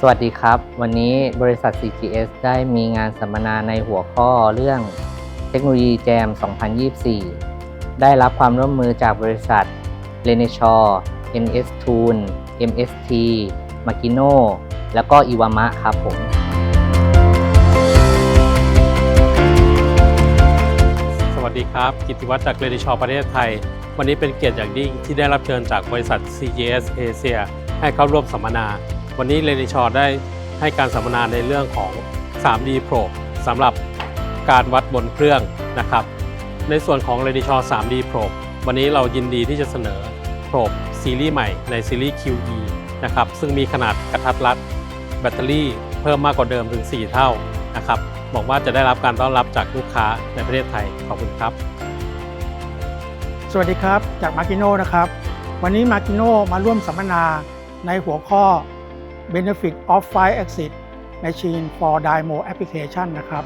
สวัสดีครับ วันนี้บริษัท CGS ได้มีงานสัมมนาในหัวข้อเรื่องเทคโนโลยีแจม 2024 ได้รับความร่วมมือจากบริษัท l e n e s h a w NS Tool MST Makino แล้วก็ Iwama ครับผม สวัสดีครับ กิติวัฒน์จากเรดิชอประเทศไทย วันนี้เป็นเกียรติอย่างยิ่งที่ได้รับเชิญจากบริษัท CGS Asia ให้เข้าร่วมสัมมนา วันนี้เรดิชอได้ให้การสัมมนาในเรื่องของ 3D Pro สำหรับการวัดบนเครื่องนะครับ ในส่วนของ r e d i s h a w 3D Pro วันนี้เรายินดีที่จะเสนอ Probe ซีรีส์ใหม่ในซีรีส์ QE นะครับซึ่งมีขนาดกระทัดรัด แบตเตอรี่เพิ่มมากกว่าเดิมถึง 4 เท่านะครับบอกว่าจะได้รับการต้อนรับจากลูกค้าในประเทศไทยขอบคุณครับ สวัสดีครับ จากมา r ิโนนะครับ วันนี้มา r ิโนมาร่วมสัมมนาในหัวข้อ Benefit of Fire Exit Machine for Dymo Application นะครับ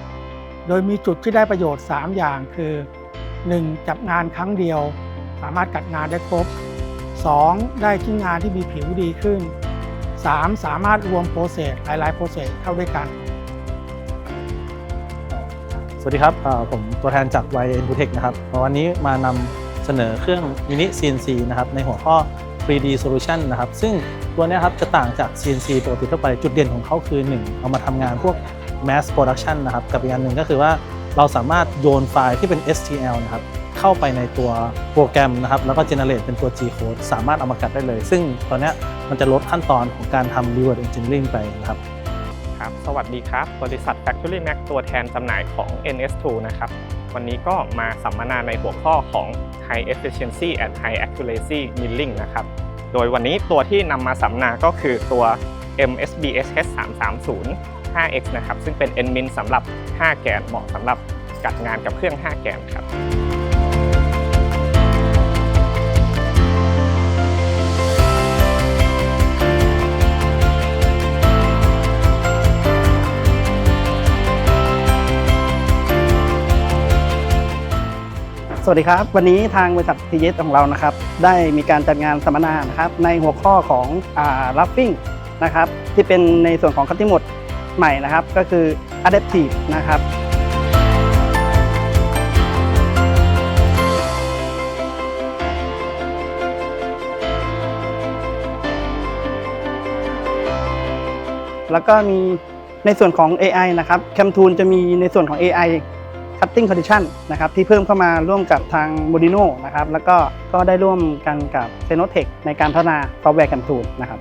โดยมีจุดที่ได้ประโยชน์ 3 อย่างคือ 1. จับงานครั้งเดียว สามารถกัดงานได้ครบ 2. ได้ชิ้นงานที่มีผิวดีขึ้น 3. สามารถรวมโปรเซสหลายๆโปรเซสเข้าด้วยกัน สวัสดีครับเอ่อผมตัวแทนจาก y n b u t e c h นะครับวันนี้มานำเสนอเครื่อง Mini CNC นะครับในหัวข้อ 3D Solution นะครับ ซึ่งตัวนี้ครับจะต่างจาก CNC ปกติทั่วไปจุดเด่นของเขาคือ 1 เอามาทำงานพวก Mass Production นะครับ กับอีกอันหนึ่งก็คือว่าเราสามารถโยนไฟล์ที่เป็น STL นะครับเข้าไปในตัวโปรแกรมนะครับแล้วก็ generate เป็นตัว G code สามารถเอามากัดได้เลย ซึ่งตอนนี้มันจะลดขั้นตอนของการทำ reverse engineering ไปนะครับ วัสดีครับ บริษัท Factory Max ตัวแทนจำหน่ายของ NS2 นะครับ วันนี้ก็มาสัมมนาในหัวข้อของ High Efficiency and High Accuracy Milling นะครับ โดยวันนี้ตัวที่นำมาสัมมนาก็คือตัว MSBS H330 5X นะครับ ซึ่งเป็น NMIN สำหรับ 5 แกนเหมาะสำหรับกัดงานกับเครื่อง 5 แกนครับ วัสดีครับ วันนี้ทางบริษัททีเอสของเรานะครับ ได้มีการจัดงานสัมมนานะครับในหัวข้อของอ่า wrapping นะครับที่เป็นในส่วนของคัตติ้งหมดใหม่นะครับ ก็คือ adaptive นะครับแล้วก็มีในส่วนของ AI นะครับ CamTool จะมีในส่วนของ AI Cutting Condition นะครับที่เพิ่มเข้ามาร่วมกับทาง Modino นะครับแล้วก็ก็ได้ร่วมกันกับ c e n o t e c h ในการพัฒนาซอฟต์แวร์แคมทูนนะครับ